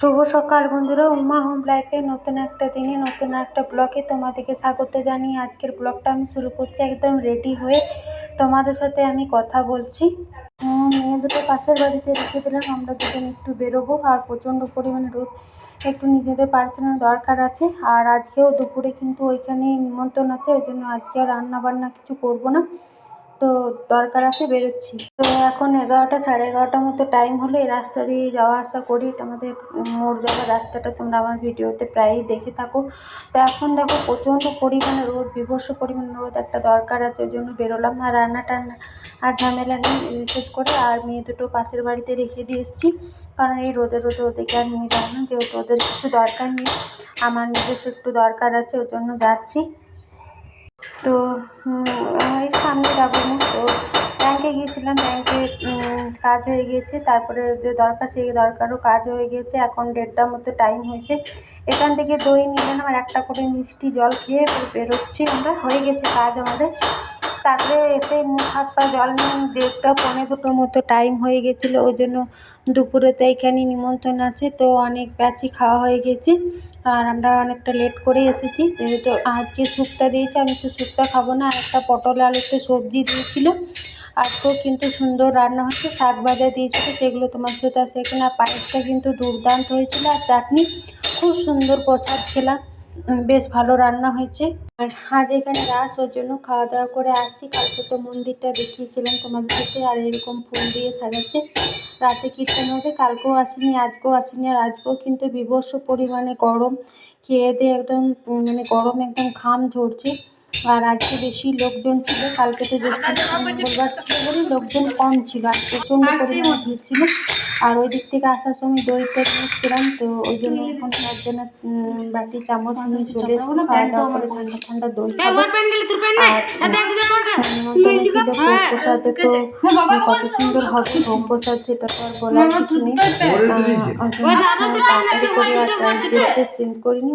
শুভ সকাল বন্ধুরা, উমা হোম লাইফে নতুন একটা দিনে, নতুন একটা ব্লগে তোমাদেরকে স্বাগত জানিয়ে আজকের ব্লগটা আমি শুরু করছি একদম রেডি হয়ে তোমাদের সাথে আমি কথা বলছি। মেয়ে দুটো পাশের বাড়িতে রেখে দিলাম, আমরা দুজন একটু বেরোবো, আর প্রচণ্ড পরিমাণে রোদ, একটু নিজেদের পার্সোনাল দরকার আছে, আর আজকেও দুপুরে কিন্তু ওইখানে নিমন্ত্রণ আছে, ওই জন্য আজকে আর রান্না বান্না কিছু করব না। তো দরকার আছে বেরোচ্ছি। তো এখন এগারোটা, সাড়ে এগারোটার মতো টাইম হলো, এই রাস্তা দিয়ে যাওয়া আসা করি। আমাদের মোড় যাওয়ার রাস্তাটা, তোমরা আমার ভিডিওতে প্রায়ই দেখে থাকো। তো এখন দেখো প্রচণ্ড পরিমাণে রোদ বিভৎস পরিমাণে রোদ একটা দরকার আছে, ওই জন্য বেরোলাম। আর রান্না টান্না আর ঝামেলা নেই, বিশেষ করে আর মেয়ে দুটো পাশের বাড়িতে রেখে দিয়ে এসেছি। কারণ এই রোদে রোদে ওদেরকে আর নিয়ে যাব না, যেহেতু ওদের কিছু দরকার নেই। আমার নিজস্ব একটু দরকার আছে, ওই জন্য যাচ্ছি। তো এই সামনে যাব তো ব্যাংকে গিয়েছিলাম, ব্যাংকে কাজ হয়ে গিয়েছে। তারপরে যে দরকার, সেই দরকারও কাজ হয়ে গিয়েছে। এখন দেড়টার মতো টাইম হয়েছে। এখান থেকে দই নিলাম আর একটা করে মিষ্টি জল খেয়ে বেরোচ্ছি আমরা। হয়ে গেছে কাজ আমাদের। তারপরে এসে মুখ, হাত, পা জল নিয়ে দেড়টা, পৌনে দুটোর মতো টাইম হয়ে গেছিল ওই জন্য দুপুরে তো এইখানে নিমন্ত্রণ আছে। তো অনেক ব্যাচই খাওয়া হয়ে গেছে। আর আমরা অনেকটা লেট করে এসেছি, যেহেতু আজকে স্যুপটা দিয়েছে, আমি তো স্যুপটা খাব না আর একটা পটল আলুতে সবজি দিয়েছিল। আজকেও কিন্তু সুন্দর রান্না হচ্ছে, শাক ভাজা দিয়েছিল সেগুলো তোমার সাথে আছে এখানে আর পায়েসটা কিন্তু দুর্দান্ত হয়েছিল, আর চাটনি খুব সুন্দর প্রসাদ খেলাম বেশ ভালো রান্না হয়েছে। আর আজ এখানে রাস, ওর জন্য খাওয়া দাওয়া করে আসছি, কালকে তো মন্দিরটা দেখিয়েছিলাম তোমাদের সাথে, আর এরকম ফুল দিয়ে সাজাচ্ছে। রাতে কীর্তন হবে কালকেও আসিনি আজকেও আসিনি আর আজকেও কিন্তু বিভৎস পরিমাণে গরম। খেয়ে দিয়ে একদম মানে গরম একদম ঘাম ঝরছে। আর আজকে বেশি লোকজন ছিল কালকে তো জ্যৈষ্ঠ মঙ্গলবার ছিল বলে লোকজন কম ছিল। আর প্রচণ্ড পরিমাণে ভিড় ছিল। আর ওই দিক থেকে আসার সময় দইটা নিয়েছিলাম তো ওই জন্য এখন তার জন্য বাটি চামচ নিয়ে চলে এসেছি খাওয়া দাওয়া করে ঠান্ডা ঠান্ডা দই আর নিমন্ত্রণ প্রসাদে তো কত সুন্দর হবে ভোগ প্রসাদ সেটা তো আর বলার কিছু নেই। তাড়াতাড়ি করে আর চেঞ্জ করিনি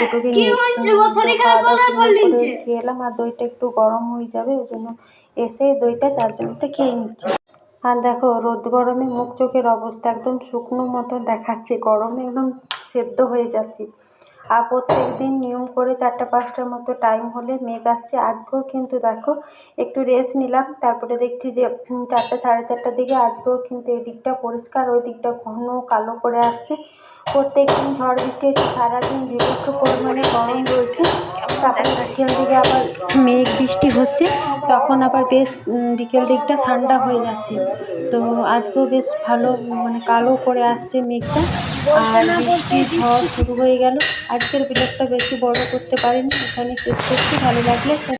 দুটোকে নিয়ে খাওয়া দাওয়া করে খেয়ে এলাম আর দইটা একটু গরম হয়ে যাবে ওই জন্য এসে দইটা চারজনতে খেয়ে নিচ্ছি। আর দেখো, রোদ গরমে মুখ চোখের অবস্থা একদম শুকনো মতো দেখাচ্ছে। গরমে একদম সেদ্ধ হয়ে যাচ্ছে। আর প্রত্যেক দিন নিয়ম করে চারটা পাঁচটার মতো টাইম হলে মেঘ আসছে। আজকেও কিন্তু দেখো, একটু রেস্ট নিলাম। তারপরে দেখছি যে চারটা, সাড়ে চারটার দিকে আজকেও কিন্তু এই দিকটা পরিষ্কার, ওই দিকটা ঘন কালো করে আসছে। প্রত্যেক দিন ঝড় বৃষ্টি হচ্ছে, সারাদিন বিভৎস পরিমাণে গরম রয়েছে। তারপরে বিকেল দিকে আবার মেঘ বৃষ্টি হচ্ছে, তখন আবার বেশ বিকেল দিকটা ঠান্ডা হয়ে যাচ্ছে। তো আজকেও বেশ ভালো মানে কালো করে আসছে মেঘটা। আর বৃষ্টি, ঝড় শুরু হয়ে গেল। আজকের ব্লগটা বেশি বড় করতে পারিনি, এখানে শেষ করছি। ভালো লাগলে